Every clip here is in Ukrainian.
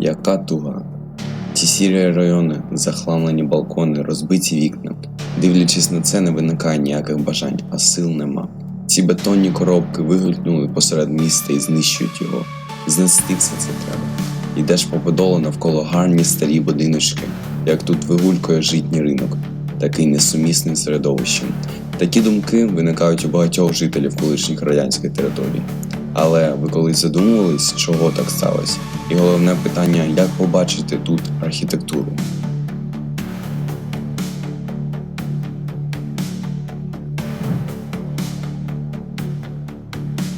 яка туга. Ці сірі райони, захламлені балкони, розбиті вікна. Дивлячись на це, не виникає ніяких бажань, а сил нема. Ці бетонні коробки вигулькнули посеред міста і знищують його. Знести все це треба. Йдеш по подолу навколо гарні старі будиночки, як тут вигулькує житній ринок, такий несумісний середовищем. Такі думки виникають у багатьох жителів колишніх радянських територій. Але ви колись задумувались, чого так сталося? І головне питання, як побачити тут архітектуру?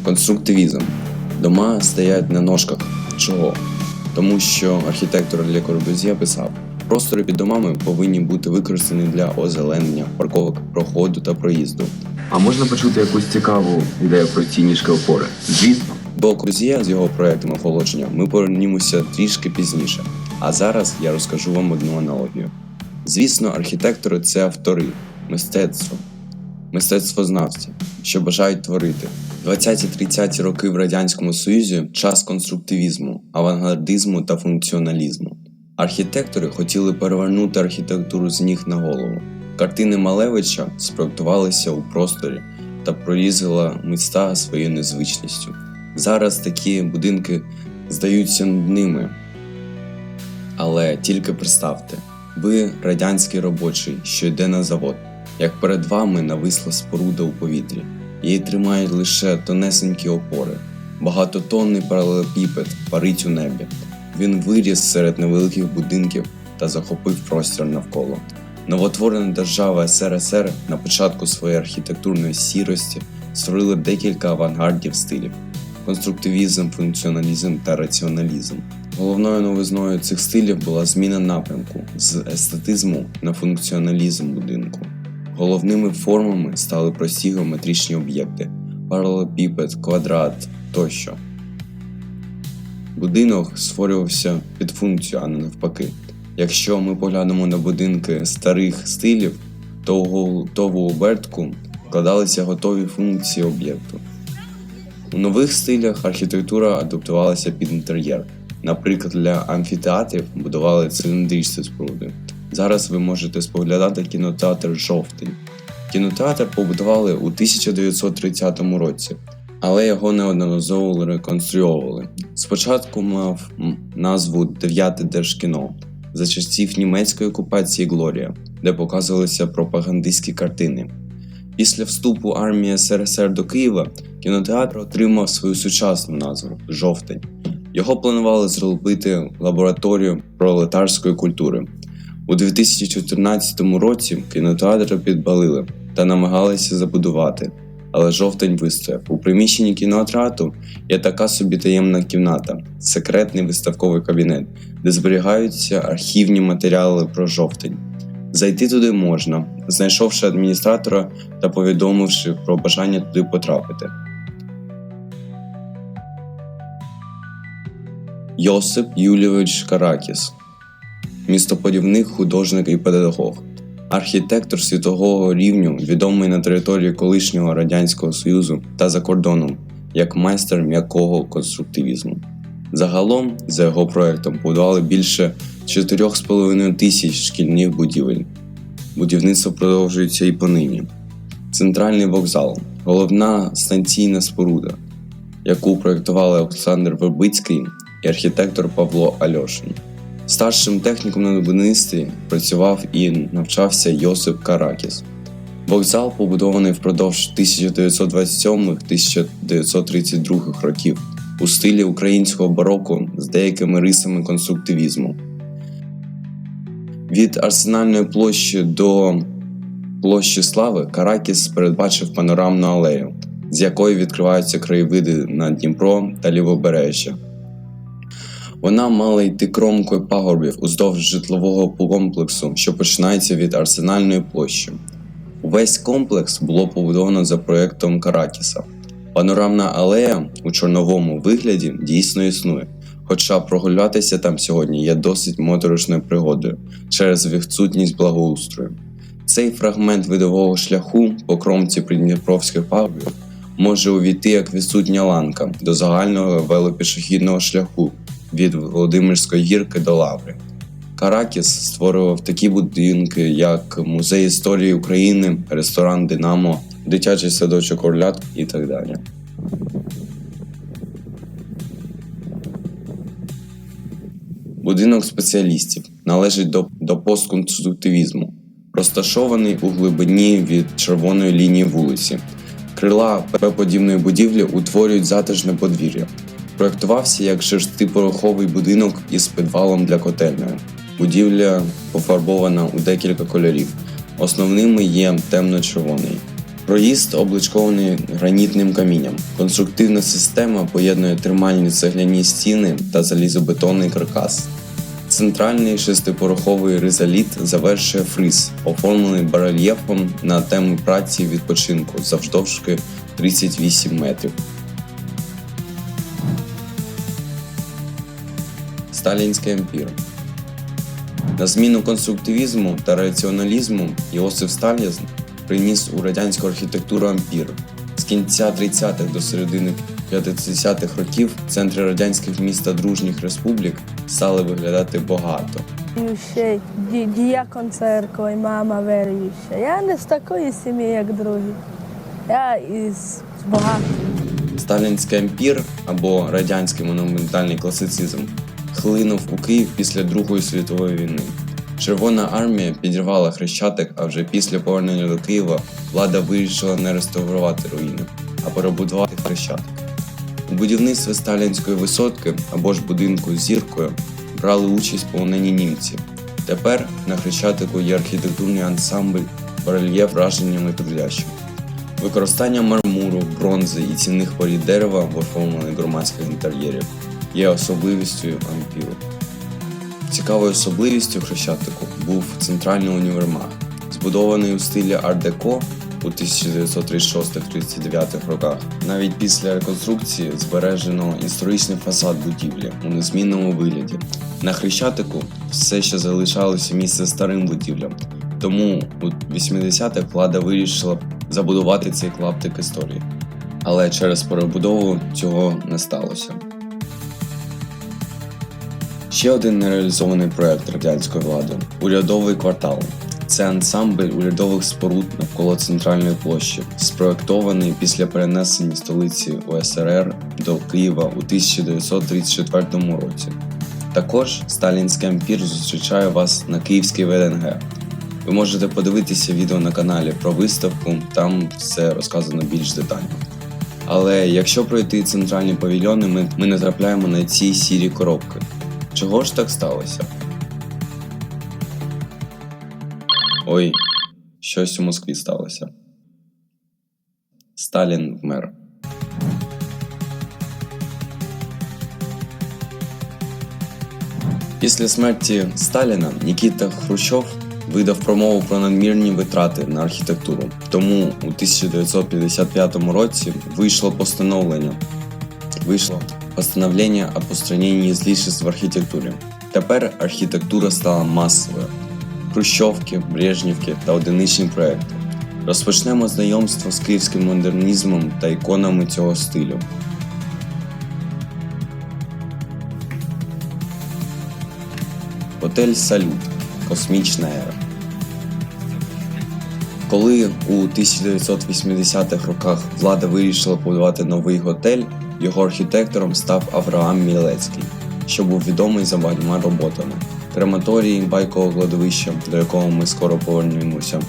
Конструктивізм. Дома стоять на ножках. Чого? Тому що архітектор Ле Корбюзє писав: простори під домами повинні бути використані для озеленення, парковок, проходу та проїзду. А можна почути якусь цікаву ідею про ці ніжки опори? Звісно. До Корбюзє з його проектом охолодження ми повернімося трішки пізніше. А зараз я розкажу вам одну аналогію. Звісно, архітектори це автори, мистецтво, мистецтвознавці, що бажають творити. 20-30 роки в Радянському Союзі час конструктивізму, авангардизму та функціоналізму. Архітектори хотіли перевернути архітектуру з ніг на голову. Картини Малевича спроектувалися у просторі та прорізала міста своєю незвичністю. Зараз такі будинки здаються нудними. Але тільки представте, ви радянський робочий, що йде на завод, як перед вами нависла споруда у повітрі. Її тримають лише тонесенькі опори. Багатотонний паралелепіпед парить у небі. Він виріс серед невеликих будинків та захопив простір навколо. Новотворена держава СРСР на початку своєї архітектурної сірості створила декілька авангардів стилів: конструктивізм, функціоналізм та раціоналізм. Головною новизною цих стилів була зміна напрямку з естетизму на функціоналізм будинку. Головними формами стали прості геометричні об'єкти паралелепіпед, квадрат тощо. Будинок створювався під функцію, а не навпаки. Якщо ми поглянемо на будинки старих стилів, то у готову обертку вкладалися готові функції об'єкту. У нових стилях архітектура адаптувалася під інтер'єр. Наприклад, для амфітеатрів будували циліндричні споруди. Зараз ви можете споглядати кінотеатр Жовтень. Кінотеатр побудували у 1930 році, але його неодноразово реконструювали. Спочатку мав назву Дев'яте Держкіно за часів німецької окупації Глорія, де показувалися пропагандистські картини. Після вступу армії СРСР до Києва кінотеатр отримав свою сучасну назву Жовтень. Його планували зробити лабораторію пролетарської культури. У 2014 році кінотеатр підпалили та намагалися забудувати, але жовтень вистояв. У приміщенні кінотеатру є така собі таємна кімната, секретний виставковий кабінет, де зберігаються архівні матеріали про жовтень. Зайти туди можна, знайшовши адміністратора та повідомивши про бажання туди потрапити. Йосип Юлійович Каракіс містоподівник, художник і педагог, архітектор світового рівню, відомий на території колишнього Радянського Союзу та за кордоном як майстер м'якого конструктивізму. Загалом, за його проектом, будували більше 4,5 тисяч шкільних будівель. Будівництво продовжується і понині. Центральний вокзал головна станційна споруда, яку проєктували Олександр Вербицький і архітектор Павло Альошин. Старшим техніком на будівництві працював і навчався Йосип Каракіс. Вокзал побудований впродовж 1927-1932 років у стилі українського бароко з деякими рисами конструктивізму. Від арсенальної площі до площі Слави Каракіс передбачив панорамну алею, з якої відкриваються краєвиди на Дніпро та Лівобережжя. Вона мала йти кромкою пагорбів уздовж житлового комплексу, що починається від арсенальної площі. Увесь комплекс було побудовано за проєктом Каракіса. Панорамна алея у чорновому вигляді дійсно існує, хоча прогулятися там сьогодні є досить моторошною пригодою через відсутність благоустрою. Цей фрагмент видового шляху по кромці придніпровських пагорбів може увійти як відсутня ланка до загального велопішохідного шляху від Володимирської гірки до Лаври. Каракіс створював такі будинки, як Музей історії України, ресторан Динамо, дитячий садочок Орлят і так далі. Будинок спеціалістів належить до, до постконструктивізму, розташований у глибині від червоної лінії вулиці. Крила П-подібної будівлі утворюють затишне подвір'я. Проєктувався як шестипороховий будинок із підвалом для котельної. Будівля пофарбована у декілька кольорів. Основними є темно-червоний. Проїзд обличкований гранітним камінням. Конструктивна система поєднує тримальні цегляні стіни та залізобетонний каркас. Центральний шестипороховий ризаліт завершує фриз, оформлений барельєфом на тему праці відпочинку завдовжки 38 метрів. Сталінський ампір. На зміну конструктивізму та раціоналізму Іосиф Сталін приніс у радянську архітектуру ампір. З кінця 30-х до середини 50-х років центри радянських міст та дружніх республік стали виглядати багато. Ді- діякон церкви, мама віруюча. Я не з такої сім'ї, як другі. Я із багатої. Сталінський ампір або радянський монументальний класицизм хлинув у Київ після Другої світової війни. Червона армія підірвала хрещатик, а вже після повернення до Києва влада вирішила не реставрувати руїни, а перебудувати хрещатик. У будівництві сталінської висотки або ж будинку з зіркою брали участь полонені німці. Тепер на хрещатику є архітектурний ансамбль барельєф враженнями трудящих. Використання мармуру, бронзи і цінних порід дерева в оформленні громадських інтер'єрів є особливістю ампіру. Цікавою особливістю Хрещатику був центральний універмаг, збудований у стилі ар-деко у 1936-39 роках. Навіть після реконструкції збережено історичний фасад будівлі у незмінному вигляді. На Хрещатику все ще залишалося місце старим будівлям, тому у 80-х влада вирішила забудувати цей клаптик історії. Але через перебудову цього не сталося. Ще один нереалізований проект радянської влади урядовий квартал. Це ансамбль урядових споруд навколо центральної площі, спроектований після перенесення столиці УСРР до Києва у 1934 році. Також сталінський ампір зустрічає вас на Київській ВДНГ. Ви можете подивитися відео на каналі про виставку, там все розказано більш детально. Але якщо пройти центральні павільйони, ми, ми натрапляємо на ці сірі коробки. Чого ж так сталося? Ой, щось у Москві сталося. Сталін вмер. Після смерті Сталіна Нікіта Хрущов видав промову про надмірні витрати на архітектуру. Тому у 1955 році вийшло постановлення. Вийшло постановлення о постранении излишеств в архітектурі. Тепер архітектура стала масовою. Хрущовки, Брежнівки та одиничні проекти. Розпочнемо знайомство з київським модернізмом та іконами цього стилю. Готель Салют. Космічна ера. Коли у 1980-х роках влада вирішила побудувати новий готель, його архітектором став Авраам Мілецький, що був відомий за багатьма роботами: крематорій байкового кладовища, до якого ми скоро повернемося,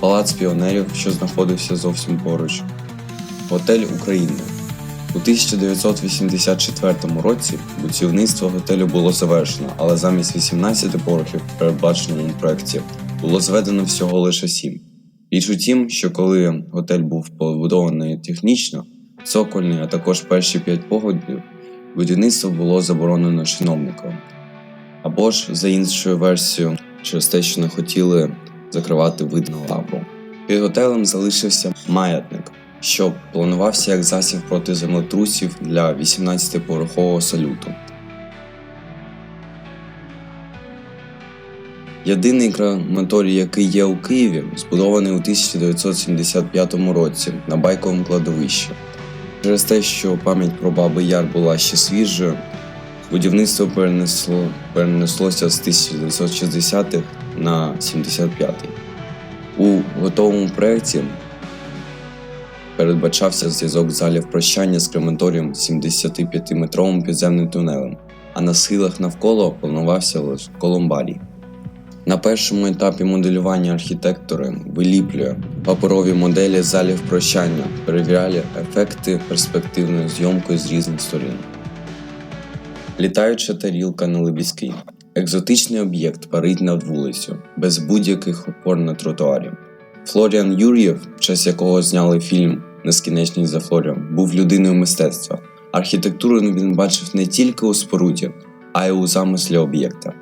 палац піонерів, що знаходився зовсім поруч, готель України. У 1984 році будівництво готелю було завершено, але замість 18 поверхів, передбаченому проєкті, було зведено всього лише 7. Річ у тім, що коли готель був побудований технічно, цокольний, а також перші п'ять поглядів, будівництво було заборонено чиновником. Або ж, за іншою версією, через те, що не хотіли закривати вид на лавру. Під готелем залишився маятник, що планувався як засіб проти землетрусів для 18-поверхового салюту. Єдиний крематорій, який є у Києві, збудований у 1975 році на байковому кладовищі. Через те, що пам'ять про Баби Яр була ще свіжою, Будівництво перенесло, перенеслося з 1960-х на 75-й. У готовому проєкті передбачався зв'язок залів прощання з крематорієм 75-метровим підземним тунелем, а на схилах навколо планувався лише колумбарій. На першому етапі моделювання архітектори виліплює паперові моделі залів прощання, перевіряли ефекти перспективною зйомкою з різних сторін. Літаюча тарілка на Лебідській. Екзотичний об'єкт парить над вулицю, без будь-яких опор на тротуарі. Флоріан Юр'єв, честь якого зняли фільм Нескінченість за Флоріан, був людиною мистецтва. Архітектуру він бачив не тільки у споруді, а й у замислі об'єкта.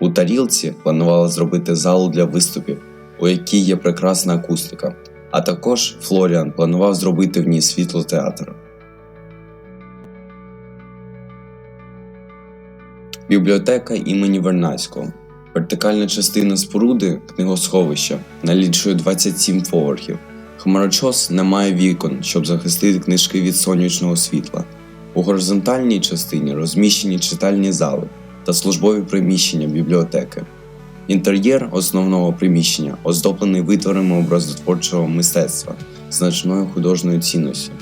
У тарілці планували зробити залу для виступів, у якій є прекрасна акустика. А також Флоріан планував зробити в ній світло-театр. Бібліотека імені Вернадського. Вертикальна частина споруди книгосховища налічує 27 поверхів. Хмарочос не має вікон, щоб захистити книжки від сонячного світла. У горизонтальній частині розміщені читальні зали та службові приміщення бібліотеки. Інтер'єр основного приміщення оздоблений витворами образотворчого мистецтва значною художньою цінністю.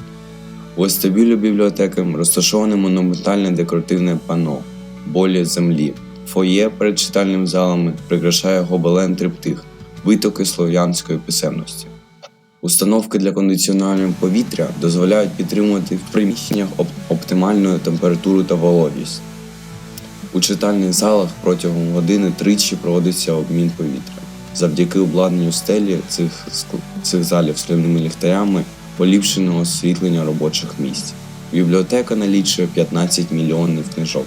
У вестибюлі бібліотеки розташоване монументальне декоративне пано болі землі. Фоє перед читальним залами прикрашає гобелен триптих, витоки слов'янської писемності. Установки для кондиціонування повітря дозволяють підтримувати в приміщеннях оп- оптимальну температуру та вологість. У читальних залах протягом години тричі проводиться обмін повітря. Завдяки обладнанню стелі цих, цих залів сливними ліхтарями поліпшено освітлення робочих місць. Бібліотека налічує 15 мільйонів книжок.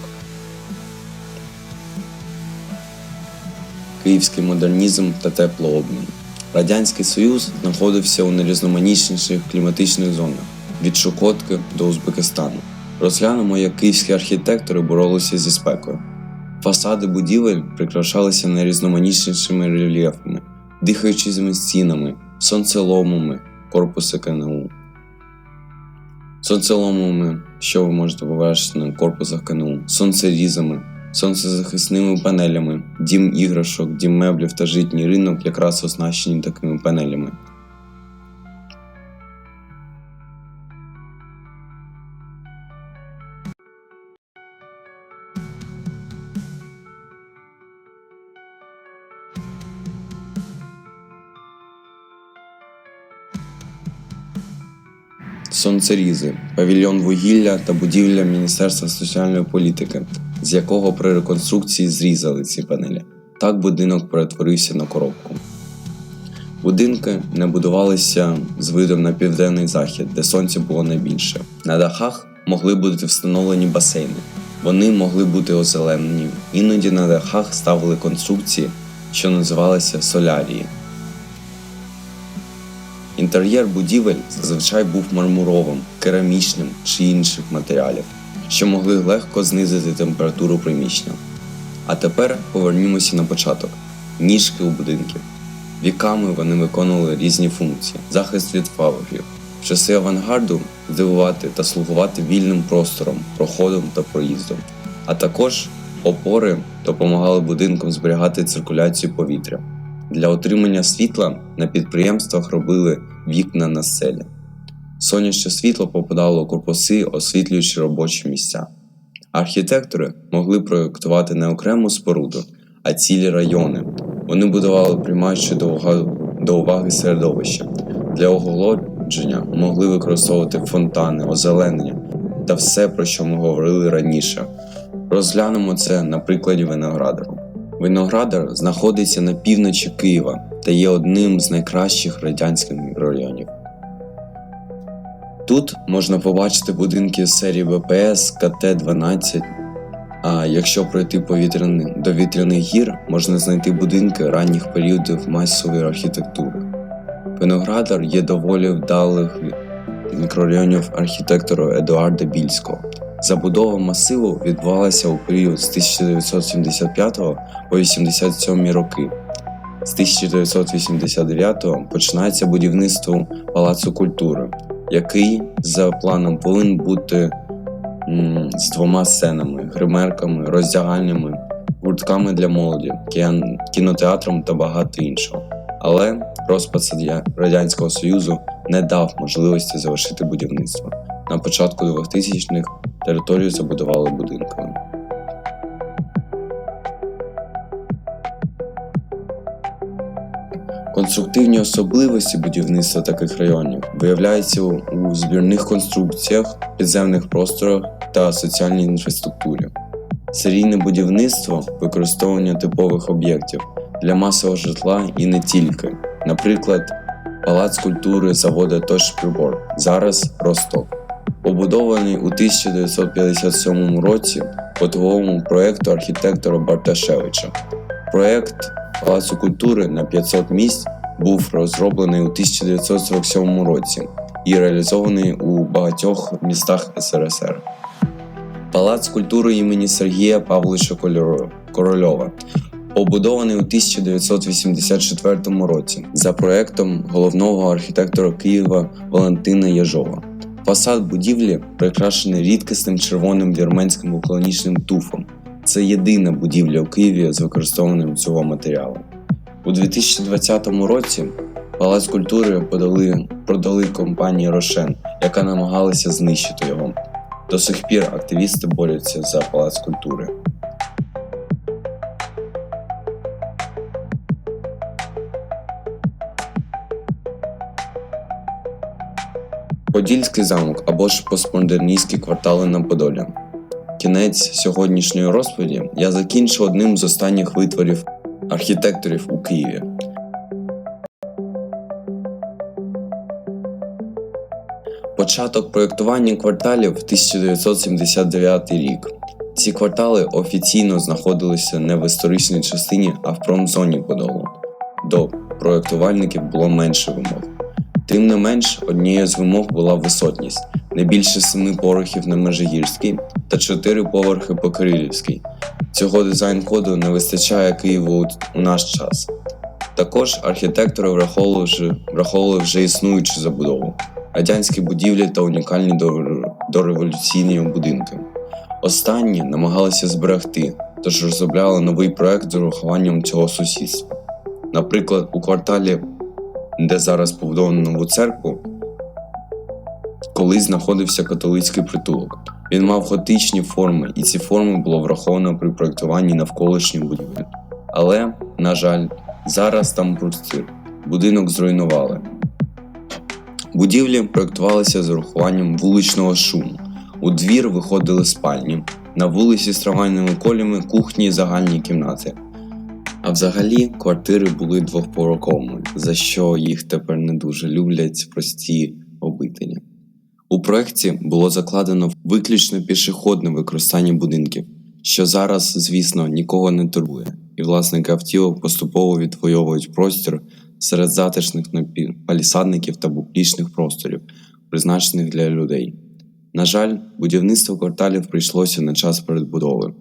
Київський модернізм та теплообмін. Радянський Союз знаходився у найрізноманітніших кліматичних зонах від Чукотки до Узбекистану. Розглянемо, як київські архітектори боролися зі спекою. Фасади будівель прикрашалися найрізноманітнішими рельєфами, дихаючими стінами, сонцеломами, корпуси КНУ. Сонцеломами, що ви можете побачити на корпусах КНУ, сонцерізами, сонцезахисними панелями, дім іграшок, дім меблів та житній ринок якраз оснащені такими панелями. Сонцерізи, павільйон вугілля та будівля Міністерства соціальної політики, з якого при реконструкції зрізали ці панелі. Так будинок перетворився на коробку. Будинки не будувалися з видом на південний захід, де сонця було найбільше. На дахах могли бути встановлені басейни. Вони могли бути озеленені. Іноді на дахах ставили конструкції, що називалися солярії. Інтер'єр будівель зазвичай був мармуровим, керамічним чи інших матеріалів, що могли легко знизити температуру приміщення. А тепер повернімося на початок: ніжки у будинків. Віками вони виконували різні функції: захист від фабриків, в часи авангарду здивувати та слугувати вільним простором, проходом та проїздом. А також опори допомагали будинкам зберігати циркуляцію повітря. Для отримання світла на підприємствах робили вікна на селі. Сонячне світло попадало у корпуси, освітлюючи робочі місця. Архітектори могли проєктувати не окрему споруду, а цілі райони. Вони будували приймаючи до уваги, до уваги середовище. Для оголодження могли використовувати фонтани, озеленення та все, про що ми говорили раніше. Розглянемо це на прикладі виноградару. Виноградар знаходиться на півночі Києва та є одним з найкращих радянських мікрорайонів. Тут можна побачити будинки з серії БПС КТ-12. А якщо пройти повітряни, до вітряних гір, можна знайти будинки ранніх періодів масової архітектури. Виноградар є доволі вдалих мікрорайонів архітектора Едуарда Більського. Забудова масиву відбувалася у період з 1975 по 87 роки. З 1989 починається будівництво Палацу культури, який за планом повинен бути з двома сценами, гримерками, роздягальнями, гуртками для молоді, кінотеатром та багато іншого. Але розпад Радянського Союзу не дав можливості завершити будівництво. На початку 2000-х територію забудували будинками. Конструктивні особливості будівництва таких районів виявляються у збірних конструкціях, підземних просторах та соціальній інфраструктурі. Серійне будівництво використовування типових об'єктів для масового житла і не тільки. Наприклад, Палац культури заводу Тошприбор, зараз Росток. Побудований у 1957 році по типовому проєкту архітектора Барташевича. Проєкт Палацу культури на 500 місць був розроблений у 1947 році і реалізований у багатьох містах СРСР. Палац культури імені Сергія Павловича Корольова побудований у 1984 році за проектом головного архітектора Києва Валентина Яжова. Фасад будівлі прикрашений рідкісним червоним вірменським вулканічним туфом. Це єдина будівля у Києві з використанням цього матеріалу. У 2020 році Палац культури подали, продали компанії Рошен, яка намагалася знищити його. До сих пір активісти борються за палац культури. Подільський замок або ж постмодерністські квартали на Подолі. Кінець сьогоднішньої розповіді я закінчу одним з останніх витворів архітекторів у Києві. Початок проєктування кварталів 1979 рік. Ці квартали офіційно знаходилися не в історичній частині, а в промзоні Подолу. До проєктувальників було менше вимог. Тим не менш, однією з вимог була висотність не більше семи поверхів на Межигірській та чотири поверхи по Кирилівській. Цього дизайн-коду не вистачає Києву у наш час. Також архітектори враховували враховували вже існуючу забудову, радянські будівлі та унікальні дореволюційні будинки. Останні намагалися зберегти, тож розробляли новий проект з урахуванням цього сусідства. Наприклад, у кварталі, де зараз побудовано нову церкву, колись знаходився католицький притулок. Він мав готичні форми, і ці форми було враховано при проєктуванні навколишніх будівель. Але, на жаль, зараз там простір. Будинок зруйнували. Будівлі проєктувалися з урахуванням вуличного шуму. У двір виходили спальні, на вулиці з трамвайними колями кухні і загальні кімнати. А взагалі квартири були двохпороковими, за що їх тепер не дуже люблять прості обителі. У проєкті було закладено виключно пішохідне використання будинків, що зараз, звісно, нікого не турбує, і власники автівок поступово відвоюють простір серед затишних палісадників та публічних просторів, призначених для людей. На жаль, будівництво кварталів прийшлося на час передбудови,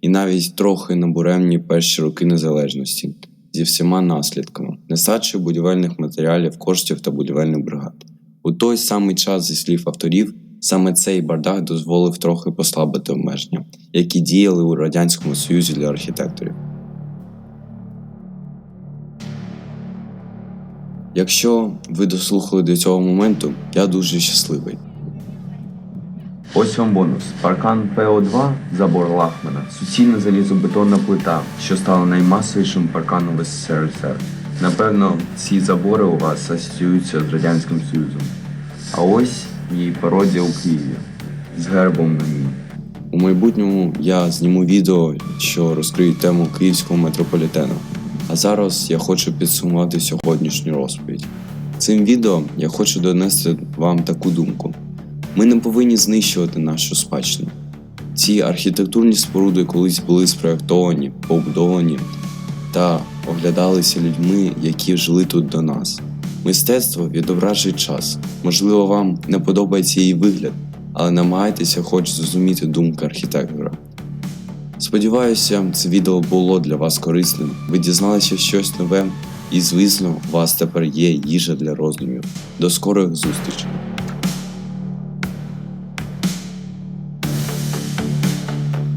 і навіть трохи на буремні перші роки незалежності зі всіма наслідками нестачею будівельних матеріалів, коштів та будівельних бригад. У той самий час, зі слів авторів, саме цей бардак дозволив трохи послабити обмеження, які діяли у Радянському Союзі для архітекторів. Якщо ви дослухали до цього моменту, я дуже щасливий. Ось вам бонус. Паркан ПО2 забор Лахмана. Суцільна залізобетонна плита, що стала наймасовішим парканом в СССР. Напевно, ці забори у вас асоціюються з Радянським Союзом. А ось її пародія у Києві з гербом на ній. У майбутньому я зніму відео, що розкриє тему київського метрополітену. А зараз я хочу підсумувати сьогоднішню розповідь. Цим відео я хочу донести вам таку думку: ми не повинні знищувати нашу спадщину. Ці архітектурні споруди колись були спроєктовані, побудовані та оглядалися людьми, які жили тут до нас. Мистецтво відображує час. Можливо, вам не подобається її вигляд, але намагайтеся хоч зрозуміти думки архітектора. Сподіваюся, це відео було для вас корисним. Ви дізналися щось нове, і, звісно, у вас тепер є їжа для роздумів. До скорих зустрічей!